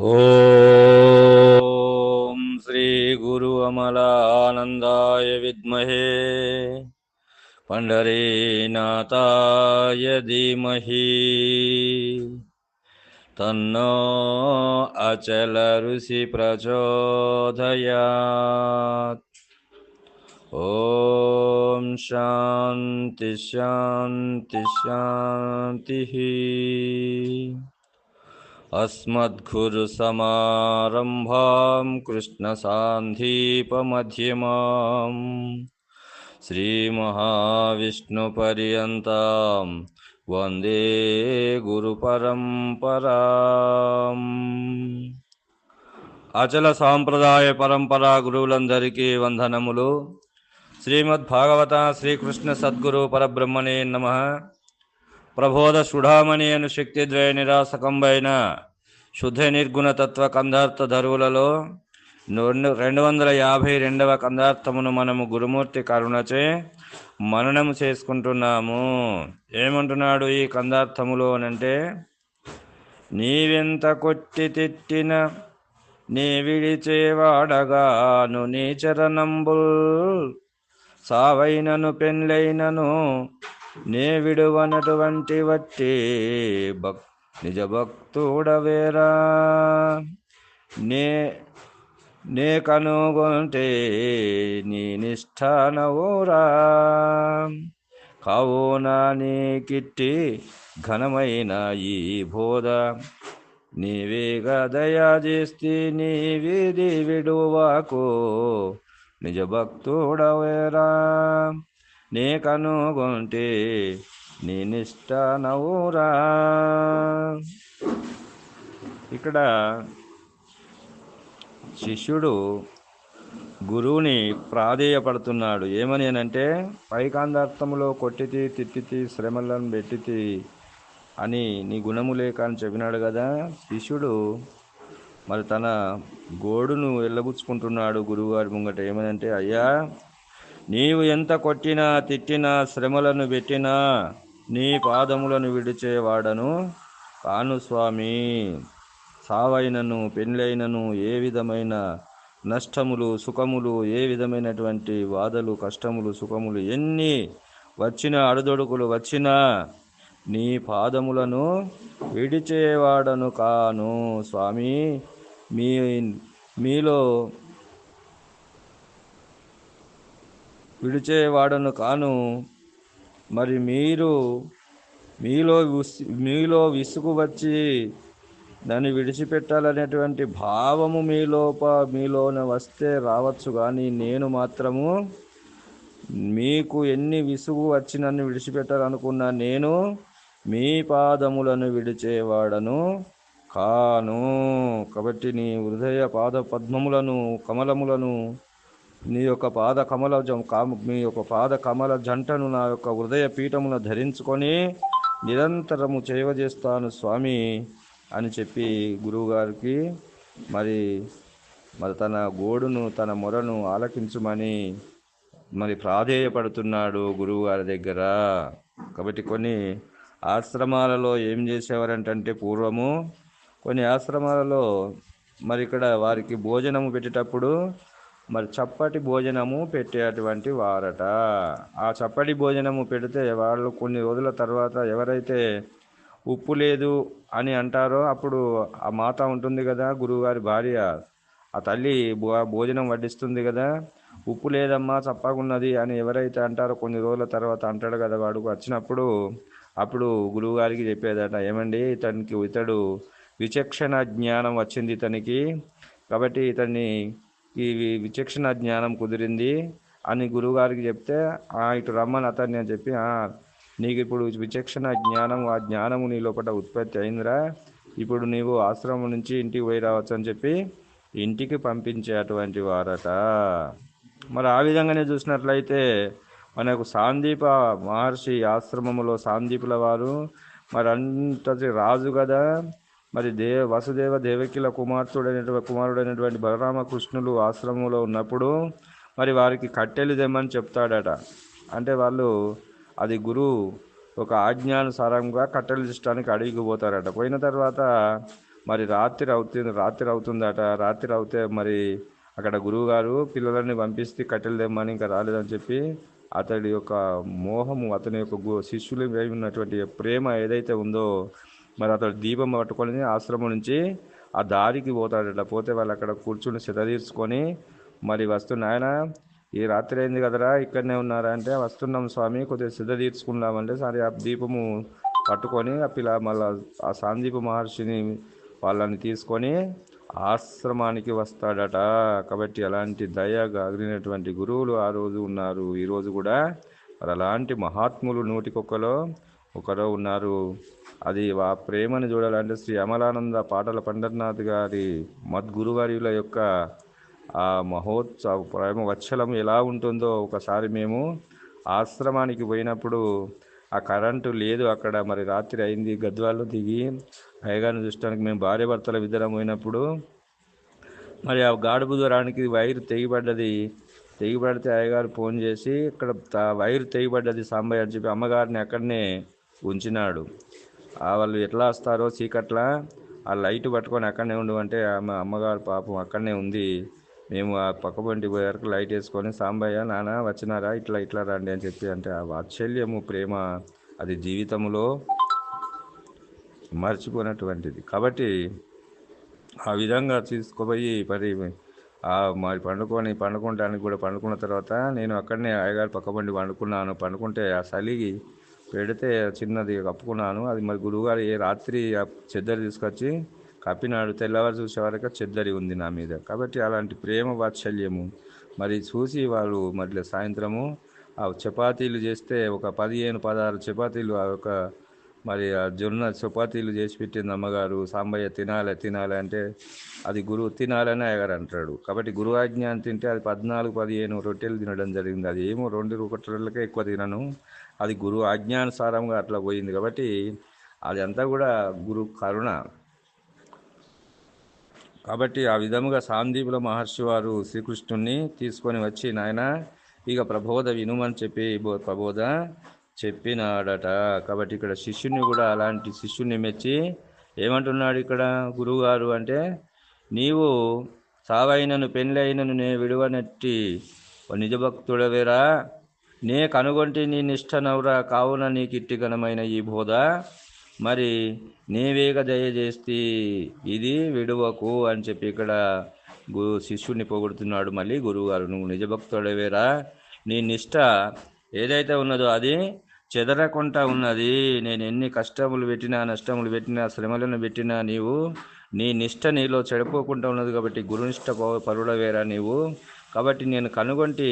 ॐ श्रीगुरु अमलानन्दाय विद्महे। पण्डरीनाथाय धीमहि। तन्नो अचलऋषि प्रचोदयात्। ॐ शान्ति शान्ति शान्तिः। अस्मद्गुरुसमारम्भां कृष्णसान्धीपमध्यमाम् श्रीमहाविष्णुपर्यन्तां वन्दे గురుపరంపరాం అచల సాంప్రదాయ పరంపరా గురువులందరికీ వందనములు శ్రీమద్ భాగవత శ్రీకృష్ణ సద్గురు పరబ్రహ్మణే నమ ప్రబోధ సుఢామణి అను శక్తిద్వయ నిరాసకంబైన శుద్ధ నిర్గుణ తత్వ కందార్థ ధరువులలో రెండు రెండు వందల యాభై రెండవ కందార్థమును మనము గురుమూర్తి కరుణచే మననము చేసుకుంటున్నాము. ఏమంటున్నాడు ఈ కందార్థములో అనంటే నీవెంత కొట్టి తిట్టిన నీ విడిచేవాడగాను నీ చరణంబుల్ సావైనను పెండ్లైనను నే విడువనటువంటి వట్టి భక్ నిజ భక్తుడవేరా. నే నే కనుగొంటే నీ నిష్ఠానవురా కావునా నీ కిట్టి ఘనమైన ఈ బోధ. నీవేగా దయా చేస్తే నీ విధి విడువాకు నిజ భక్తుడవేరా. నీ కనుగొంటే నీ నిష్ట నవ్వురా ఇక్కడ శిష్యుడు గురువుని ప్రాధేయపడుతున్నాడు. ఏమని అంటే పైకాందార్థములో కొట్టితి తిట్టితి శ్రమలను పెట్టితి అని నీ గుణము లేక అని చెప్పినాడు కదా. శిష్యుడు మరి తన గోడును వెళ్ళబుచ్చుకుంటున్నాడు గురువుగారి ముంగట. ఏమనంటే అయ్యా నీవు ఎంత కొట్టినా తిట్టినా శ్రమలను పెట్టినా నీ పాదములను విడిచేవాడను కాను స్వామి. సావైనను పెళ్ళైనను ఏ విధమైన నష్టములు సుఖములు ఏ విధమైనటువంటి బాధలు కష్టములు సుఖములు ఎన్ని వచ్చిన అడుదొడుకులు వచ్చినా నీ పాదములను విడిచేవాడను కాను స్వామి. మీ మీలో విడిచేవాడను కాను మరి మీరు మీలో విస్- మీలో విసుగు వచ్చి దాన్ని విడిచిపెట్టాలనేటువంటి భావము మీలోప మీలోన వస్తే రావచ్చు కానీ నేను మాత్రము మీకు ఎన్ని విసుగు వచ్చి నన్ను విడిచిపెట్టాలనుకున్నా నేను మీ పాదములను విడిచేవాడను కాను. కాబట్టి నీ హృదయ పాద పద్మములను కమలములను నీ యొక్క పాద కమల జం- కాము మీ యొక్క పాద కమల జంటను నా యొక్క హృదయ పీఠమున ధరించుకొని నిరంతరము చేయవ చేస్తాను స్వామి అని చెప్పి గురువుగారికి మరి మరి తన గోడును తన మొరను ఆలకించమని మరి ప్రాధేయపడుతున్నాడు గురువు గారి దగ్గర. కాబట్టి కొన్ని ఆశ్రమాలలో ఏం చేసేవారంటే పూర్వము కొన్ని ఆశ్రమాలలో మరి ఇక్కడ వారికి భోజనము పెట్టేటప్పుడు మరి చప్పటి భోజనము పెట్టేటువంటి వారట. ఆ చప్పటి భోజనము పెడితే వాళ్ళు కొన్ని రోజుల తర్వాత ఎవరైతే ఉప్పు లేదు అని అంటారో అప్పుడు ఆ మాత ఉంటుంది కదా గురువుగారి భార్య. ఆ తల్లి భోజనం వడ్డిస్తుంది కదా. ఉప్పు లేదమ్మా చప్పకున్నది అని ఎవరైతే అంటారో కొన్ని రోజుల తర్వాత అంటాడు కదా వాడు. వచ్చినప్పుడు అప్పుడు గురువుగారికి చెప్పేదట ఏమండి ఇతనికి ఇతడు విచక్షణ జ్ఞానం వచ్చింది ఇతనికి. కాబట్టి ఇతన్ని ఈ విచక్షణ జ్ఞానం కుదిరింది అని గురువుగారికి చెప్తే "ఆ, ఇటు రమ్మని అతన్ని అని చెప్పి నీకు ఇప్పుడు విచక్షణ జ్ఞానం ఆ జ్ఞానము నీ లోపల ఉత్పత్తి అయిందిరా. ఇప్పుడు నీవు ఆశ్రమం నుంచి ఇంటికి పోయి రావచ్చు అని చెప్పి ఇంటికి పంపించే అటువంటి వారట. మరి ఆ విధంగానే చూసినట్లయితే మనకు సాందీప మహర్షి ఆశ్రమములో సాందీపుల వారు మరి అంతటి రాజు కదా. మరి దే వసుదేవ దేవకిల కుమార్తెడైనటువంటి కుమారుడైనటువంటి బలరామకృష్ణులు ఆశ్రమంలో ఉన్నప్పుడు మరి వారికి కట్టెలు తెమ్మని చెప్తాడట. అంటే వాళ్ళు అది గురువు ఒక ఆజ్ఞానుసారంగా కట్టెలు తీసడానికి అడిగి పోతారట. పోయిన తర్వాత మరి రాత్రి అవుతుంది రాత్రి అవుతుందట. రాత్రి అవుతే మరి అక్కడ గురువుగారు పిల్లలని పంపిస్తే కట్టెలు తెమ్మని ఇంకా రాలేదని చెప్పి అతడి యొక్క మోహము అతని యొక్క గు- శిష్యులు ఉన్నటువంటి ప్రేమ ఏదైతే ఉందో మరి అతడు దీపం పట్టుకొని ఆశ్రమం నుంచి ఆ దారికి పోతాడట పోతే వాళ్ళు అక్కడ కూర్చుని సిద్ధ తీర్చుకొని మరి వస్తున్న ఆయన ఈ రాత్రి అయింది కదరా ఇక్కడనే ఉన్నారా? అంటే వస్తున్నాం స్వామి కొద్దిగా సిద్ధ తీర్చుకున్నామంటే సరే ఆ దీపము పట్టుకొని ఆ పిల్ల మళ్ళా ఆ సాందీప మహర్షిని వాళ్ళని తీసుకొని ఆశ్రమానికి వస్తాడట. కాబట్టి అలాంటి దయగా కలిగినటువంటి గురువులు ఆ రోజు ఉన్నారు. ఈరోజు కూడా మరి అలాంటి మహాత్ములు నూటికొక్కలో ఒకరు ఉన్నారు. అది ఆ ప్రేమను చూడాలంటే శ్రీ అమలానంద పాటల పండర్నాథ్ గారి మద్గురువర్యుల యొక్క ఆ మహోత్సవ ప్రేమ వచ్చలం ఎలా ఉంటుందో ఒకసారి మేము ఆశ్రమానికి పోయినప్పుడు ఆ కరెంటు లేదు అక్కడ. మరి రాత్రి అయింది గద్వాల్లో దిగి అయ్యగారిని చూడటానికి మేము భార్య భర్తల ఇద్దరం పోయినప్పుడు మరి ఆ గాడుపు దూరానికి వైరు తెగిపడ్డది. తెగిపడితే అయ్యగారు ఫోన్ చేసి ఇక్కడ వైర్ వైరు తెగిపడ్డది సాంబయ్య అని చెప్పి అమ్మగారిని అక్కడనే ఉంచినాడు. వాళ్ళు ఎట్లా వస్తారో చీకట్ల ఆ లైట్ పట్టుకొని అక్కడనే ఉండు అంటే ఆమె అమ్మగారు పాపం అక్కడనే ఉంది. మేము ఆ పక్క పంటి పోయే వరకు లైట్ వేసుకొని సాంబయ్య నాన్న వచ్చినారా? ఇట్లా ఇట్లా రండి అని చెప్పి అంటే ఆ వాత్సల్యము ప్రేమ అది జీవితంలో మర్చిపోయినటువంటిది కాబట్టి ఆ విధంగా తీసుకుపోయి మరి ఆ మరి పండుకొని పండుకోవడానికి కూడా పండుకున్న తర్వాత నేను అక్కడనే అయ్యగారు పక్క బండి పండుకున్నాను. పండుకుంటే ఆ చలిగి పెడితే చిన్నది కప్పుకున్నాను. అది మరి గురువుగారు ఏ రాత్రి ఆ చెద్దరి తీసుకొచ్చి కప్పినాడు తెల్లవారు చూసేవారికి చెద్దరి ఉంది నా మీద. కాబట్టి అలాంటి ప్రేమ వాత్సల్యము. మరి చూసి వాళ్ళు మరి సాయంత్రము ఆ చపాతీలు చేస్తే ఒక పదిహేను పదహారు చపాతీలు ఆ యొక్క మరి ఆ జొన్న చపాతీలు చేసి పెట్టింది అమ్మగారు. సాంబయ్య తినాలి తినాలి అంటే అది గురువు తినాలని అయ్యగారు అంటాడు. కాబట్టి గురువు ఆజ్ఞ తింటే అది పద్నాలుగు పదిహేను రొట్టెలు తినడం జరిగింది. అది ఏమో రెండు రొట్టెలకే ఎక్కువ తినను. అది గురువు ఆజ్ఞానుసారంగా అట్లా పోయింది కాబట్టి అది అంతా కూడా గురు కరుణ. కాబట్టి ఆ విధముగా సాందీపుల మహర్షి వారు శ్రీకృష్ణుణ్ణి తీసుకొని వచ్చి నాయన ఇక ప్రబోధ వినుమని చెప్పి ప్రబోధ చెప్పినాడట. కాబట్టి ఇక్కడ శిష్యుని కూడా అలాంటి శిష్యుని మెచ్చి ఏమంటున్నాడు ఇక్కడ గురువుగారు అంటే నీవు సావైనను పెళ్ళైనను నే విడువనట్టి నిజభక్తుడవేరా? నే కనుగొంటి నీ నిష్టనవురా కావున నీకిట్టి ఘనమైన ఈ బోధ. మరి నీవేగ దయచేస్తే ఇది విడువకు అని చెప్పి ఇక్కడ గు శిష్యుడిని పొగుడుతున్నాడు మళ్ళీ గురువుగారు. నువ్వు నిజభక్తుడవేరా. నీ నిష్ఠ ఏదైతే ఉన్నదో అది చెదరకుండా ఉన్నది. నేను ఎన్ని కష్టములు పెట్టినా నష్టములు పెట్టినా శ్రమలను పెట్టినా నీవు నీ నిష్ఠ నీలో చెడిపోకుండా ఉన్నది కాబట్టి గురునిష్ట ప- పరుడవేరా నీవు. కాబట్టి నేను కనుగొంటి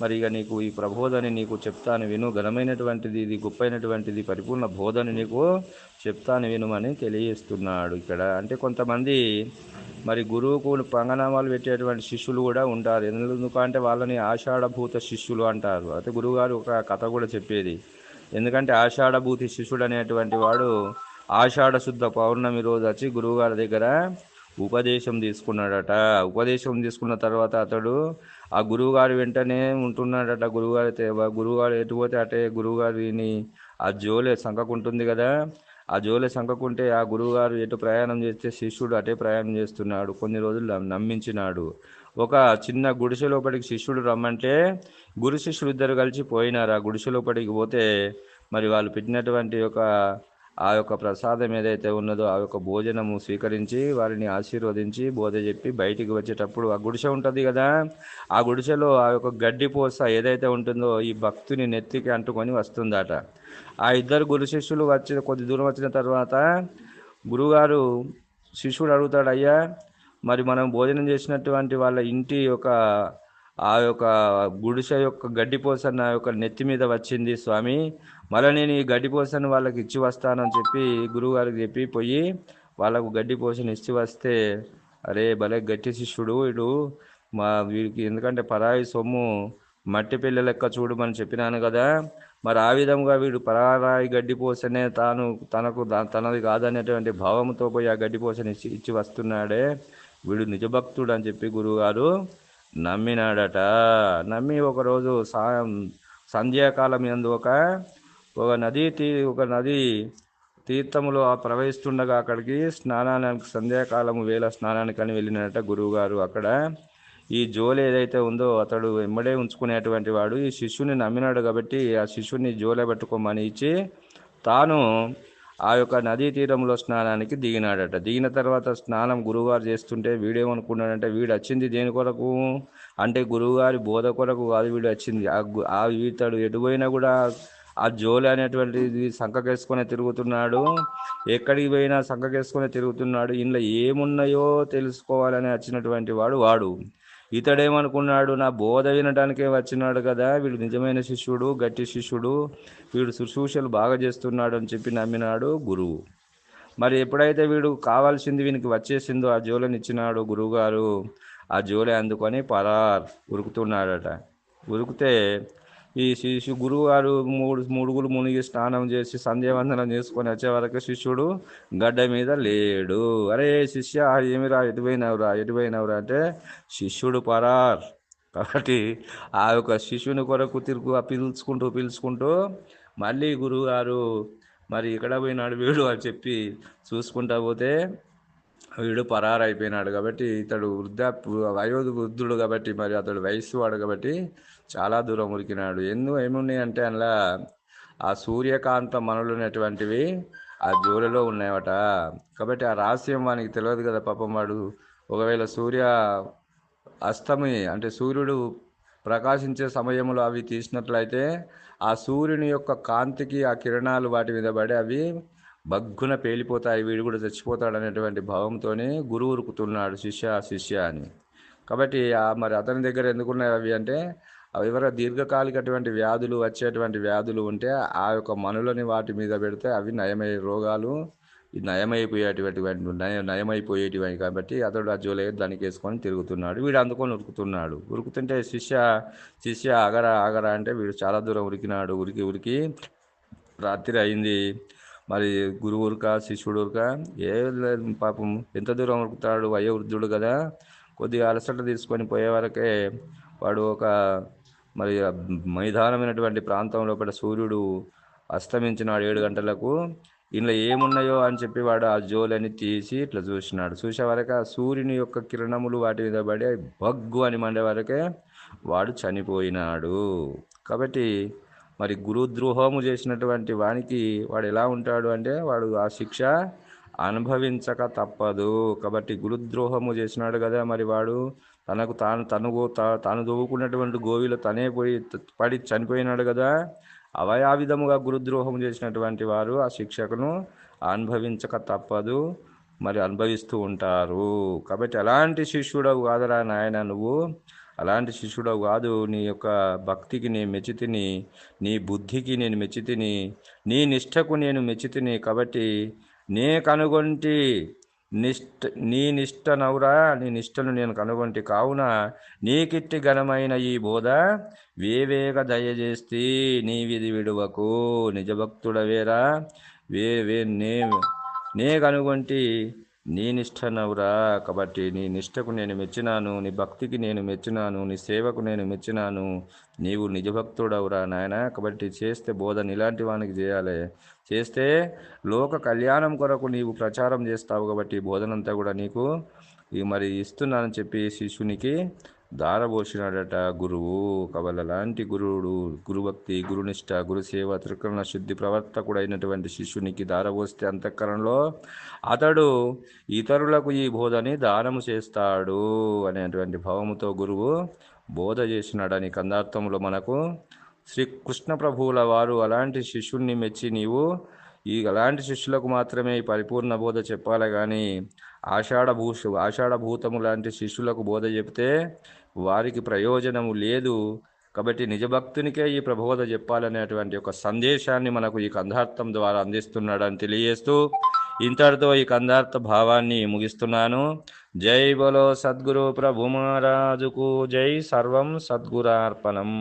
మరి ఇక నీకు ఈ ప్రబోధని నీకు చెప్తాను విను. ఘనమైనటువంటిది ఇది గొప్పైనటువంటిది పరిపూర్ణ బోధని నీకు చెప్తాను వినుమని తెలియజేస్తున్నాడు ఇక్కడ. అంటే కొంతమంది మరి గురువుకు పంగనామాలు పెట్టేటువంటి శిష్యులు కూడా ఉంటారు. ఎందుకంటే వాళ్ళని ఆషాఢభూత శిష్యులు అంటారు. అయితే గురువుగారు ఒక కథ కూడా చెప్పేది. ఎందుకంటే ఆషాఢభూతి శిష్యుడు అనేటువంటి వాడు ఆషాఢ శుద్ధ పౌర్ణమి రోజు వచ్చి గురువుగారి దగ్గర ఉపదేశం తీసుకున్నాడట. ఉపదేశం తీసుకున్న తర్వాత అతడు ఆ గురువుగారి వెంటనే ఉంటున్నాడట. గురువుగారి గురువుగారు ఎటు పోతే అటే గురువుగారిని ఆ జోలే సంకకుంటుంది కదా. ఆ జోలే సంకకుంటే ఆ గురువుగారు ఎటు ప్రయాణం చేస్తే శిష్యుడు అటే ప్రయాణం చేస్తున్నాడు. కొన్ని రోజులు నమ్- నమ్మించినాడు. ఒక చిన్న గుడిసె లోపలికి శిష్యుడు రమ్మంటే గురు శిష్యులు ఇద్దరు కలిసి పోయినారు. ఆ గుడిసె లోపలికి పోతే మరి వాళ్ళు పెట్టినటువంటి ఒక ఆ యొక్క ప్రసాదం ఏదైతే ఉన్నదో ఆ యొక్క భోజనము స్వీకరించి వారిని ఆశీర్వదించి బోధ చెప్పి బయటికి వచ్చేటప్పుడు ఆ గుడిసె ఉంటుంది కదా ఆ గుడిసెలో ఆ యొక్క గడ్డి పోస ఏదైతే ఉంటుందో ఈ భక్తుని నెత్తికి అంటుకొని వస్తుందట. ఆ ఇద్దరు గురు శిష్యులు వచ్చి కొద్ది దూరం వచ్చిన తర్వాత గురుగారు శిష్యుడు అడుగుతాడు అయ్యా మరి మనం భోజనం చేసినటువంటి వాళ్ళ ఇంటి యొక్క ఆ యొక్క గుడిసె యొక్క గడ్డిపోసన్న యొక్క నెత్తి మీద వచ్చింది స్వామి. మళ్ళీ నేను ఈ గడ్డిపోసను వాళ్ళకి ఇచ్చి వస్తానని చెప్పి గురువుగారికి చెప్పి పోయి వాళ్ళకు గడ్డిపోసను ఇచ్చి వస్తే అరే భలే గట్టి శిష్యుడు వీడు. మా వీడికి ఎందుకంటే పరాయి సొమ్ము మట్టి పిల్ల లెక్క చూడమని చెప్పినాను కదా. మరి ఆ విధంగా వీడు పరాయి గడ్డిపోసనే తాను తనకు తనది కాదనేటువంటి భావంతో పోయి ఆ గడ్డిపోసని ఇచ్చి ఇచ్చి వస్తున్నాడే. వీడు నిజభక్తుడు అని చెప్పి గురువుగారు నమ్మినాడట. నమ్మి ఒకరోజు సా సంధ్యాకాలం ఎందు ఒక ఒక నది తీ ఒక నది తీర్థములో ప్రవహిస్తుండగా అక్కడికి స్నానానికి సంధ్యాకాలము వేళ స్నానానికి అని వెళ్ళినట గురువుగారు. అక్కడ ఈ జోలి ఏదైతే ఉందో అతడు వెంబడే ఉంచుకునేటువంటి వాడు ఈ శిష్యుని నమ్మినాడు కాబట్టి ఆ శిష్యుని జోలే పెట్టుకోమని ఇచ్చి తాను ఆ యొక్క నదీ తీరంలో స్నానానికి దిగినాడట. దిగిన తర్వాత స్నానం గురువుగారు చేస్తుంటే వీడేమనుకున్నాడంటే వీడు వచ్చింది దేని కొరకు? అంటే గురువుగారి బోధ కొరకు కాదు వీడు వచ్చింది. ఆ వీతడు ఆ ఇతడు కూడా ఆ జోలి అనేటువంటిది సంకకేసుకొని తిరుగుతున్నాడు. ఎక్కడికి పోయినా సంకకేసుకొని తిరుగుతున్నాడు. ఇంట్లో ఏమున్నాయో తెలుసుకోవాలని వచ్చినటువంటి వాడు వాడు. ఇతడేమనుకున్నాడు నా బోధ వినడానికే వచ్చినాడు కదా వీడు నిజమైన శిష్యుడు గట్టి శిష్యుడు వీడు శుశ్రూషలు బాగా చేస్తున్నాడు అని చెప్పి నమ్మినాడు గురువు. మరి ఎప్పుడైతే వీడు కావాల్సింది వీనికి వచ్చేసిందో ఆ జోలని ఇచ్చినాడు గురువుగారు ఆ జోలే అందుకొని పరార్ ఉరుకుతున్నాడట. ఉరికితే ఈ శిష్యు గురువు గారు మూడు మూడుగులు మునిగి స్నానం చేసి సంధ్యావందనం చేసుకొని వచ్చే వరకు శిష్యుడు గడ్డ మీద లేడు. అరే శిష్య ఏమిరా ఎటు పోయినవురా అంటే శిష్యుడు పరార్. కాబట్టి ఆ యొక్క శిష్యుని కొరకు తిరుగు పిలుచుకుంటూ పిలుచుకుంటూ మళ్ళీ గురువుగారు మరి ఇక్కడ పోయినాడు వీడు అని చెప్పి చూసుకుంటా పోతే వీడు పరారైపోయినాడు కాబట్టి ఇతడు వృద్ధ వయోధి వృద్ధుడు కాబట్టి మరి అతడు వయస్సు వాడు కాబట్టి చాలా దూరం ఉరికినాడు. ఎందు ఏమున్నాయి అంటే అందులో ఆ సూర్యకాంత మనులు అనేటువంటివి ఆ జోలిలో ఉన్నాయట. కాబట్టి ఆ రహస్యం వానికి తెలియదు కదా పాపం వాడు. ఒకవేళ సూర్య అస్తమి అంటే సూర్యుడు ప్రకాశించే సమయంలో అవి తీసినట్లయితే ఆ సూర్యుని యొక్క కాంతికి ఆ కిరణాలు వాటి మీద పడి అవి బగ్గున పేలిపోతాయి వీడు కూడా చచ్చిపోతాడు అనేటువంటి భావంతోనే గురువు ఉరుకుతున్నాడు శిష్య శిష్య అని. కాబట్టి మరి అతని దగ్గర ఎందుకున్నాయి అవి అంటే అవి ఎవరైనా దీర్ఘకాలికటువంటి వ్యాధులు వచ్చేటువంటి వ్యాధులు ఉంటే ఆ యొక్క మనులని వాటి మీద పెడితే అవి నయమయ్యే రోగాలు నయమైపోయేటటువంటి నయమైపోయేటువంటి నయ నయమైపోయేటివి కాబట్టి అతడు ఆ జోలే దానికి వేసుకొని తిరుగుతున్నాడు వీడు అందుకొని ఉరుకుతున్నాడు. ఉరుకుతుంటే శిష్య శిష్య ఆగరా ఆగరా అంటే వీడు చాలా దూరం ఉరికినాడు. ఉరికి ఉరికి రాత్రి అయింది. మరి గురువు ఉరక శిష్యుడు ఏ లేదు పాపం ఎంత దూరం ఉరుకుతాడు వయోవృద్ధుడు కదా. కొద్దిగా అలసట తీసుకొని పోయే వరకే వాడు ఒక మరి మైదానమైనటువంటి ప్రాంతంలో లోపల సూర్యుడు అస్తమించినాడు ఏడు గంటలకు. ఇందులో ఏమున్నాయో అని చెప్పి వాడు ఆ జోలని తీసి ఇట్లా చూసినాడు. చూసే వరకు ఆ సూర్యుని యొక్క కిరణములు వాటి మీద పడి బగ్గు అని మండే వరకే వాడు చనిపోయినాడు. కాబట్టి మరి గురుద్రోహము చేసినటువంటి వానికి వాడు ఎలా ఉంటాడు అంటే వాడు ఆ శిక్ష అనుభవించక తప్పదు. కాబట్టి గురుద్రోహము చేసినాడు కదా మరి వాడు. తనకు తాను తను తాను దోవుకున్నటువంటి గోవిలో తనే పోయి పడి చనిపోయినాడు కదా. అవయ విధముగా గురుద్రోహం చేసినటువంటి వారు ఆ శిక్షకును అనుభవించక తప్పదు. మరి అనుభవిస్తూ ఉంటారు. కాబట్టి అలాంటి శిష్యుడవు కాదరా నాయన నువ్వు. అలాంటి శిష్యుడవు కాదు. నీ యొక్క భక్తికి నేను మెచ్చితిని నీ బుద్ధికి నేను మెచ్చితిని నీ నిష్టకు నేను మెచ్చితిని కాబట్టి నే కనుగొంటి నిష్ట నీ నిష్ట నౌరా నీ నిష్టను నేను కనుగొంటి కావున నీకిట్టి ఘనమైన ఈ బోధ వేవేగ దయచేస్తే నీ విధి విడువకు నిజభక్తుడవేరా. వే వే నే నే కనుగొంటి నీ నిష్ట నవ్వురా కాబట్టి నీ నిష్టకు నేను మెచ్చినాను. నీ భక్తికి నేను మెచ్చినాను. నీ సేవకు నేను మెచ్చినాను. నీవు నిజభక్తుడవురా నాయన. కాబట్టి చేస్తే బోధన ఇలాంటి వానికి చేయాలి. చేస్తే లోక కళ్యాణం కొరకు నీవు ప్రచారం చేస్తావు కాబట్టి బోధనంతా కూడా నీకు ఈ మరి ఇస్తున్నానని చెప్పి శిష్యునికి దారబోసినాడట గురువు కవల లాంటి గురువుడు. గురుభక్తి గురునిష్ట గురుసేవ త్రికరణ శుద్ధి ప్రవర్తకుడైనటువంటి శిష్యునికి దారబోస్తే అంతఃకరణలో అతడు ఇతరులకు ఈ బోధని దానము చేస్తాడు అనేటువంటి భావముతో గురువు బోధ చేసినాడని కందార్థంలో మనకు శ్రీ కృష్ణ ప్రభువుల వారు అలాంటి శిష్యుణ్ణి మెచ్చి నీవు ఈ అలాంటి శిష్యులకు మాత్రమే ఈ పరిపూర్ణ బోధ చెప్పాలి కానీ ఆషాఢ భూష ఆషాఢభూతము లాంటి శిష్యులకు బోధ చెప్తే వారికి ప్రయోజనము లేదు. కాబట్టి నిజభక్తునికే ఈ ప్రబోధ చెప్పాలనేటువంటి ఒక సందేశాన్ని మనకు ఈ కందార్థం ద్వారా అందిస్తున్నాడని తెలియజేస్తూ ఇంతటితో ఈ కందార్థ భావాన్ని ముగిస్తున్నాను. జై బలో సద్గురు ప్రభు మహారాజుకు జై. సర్వం సద్గురార్పణం.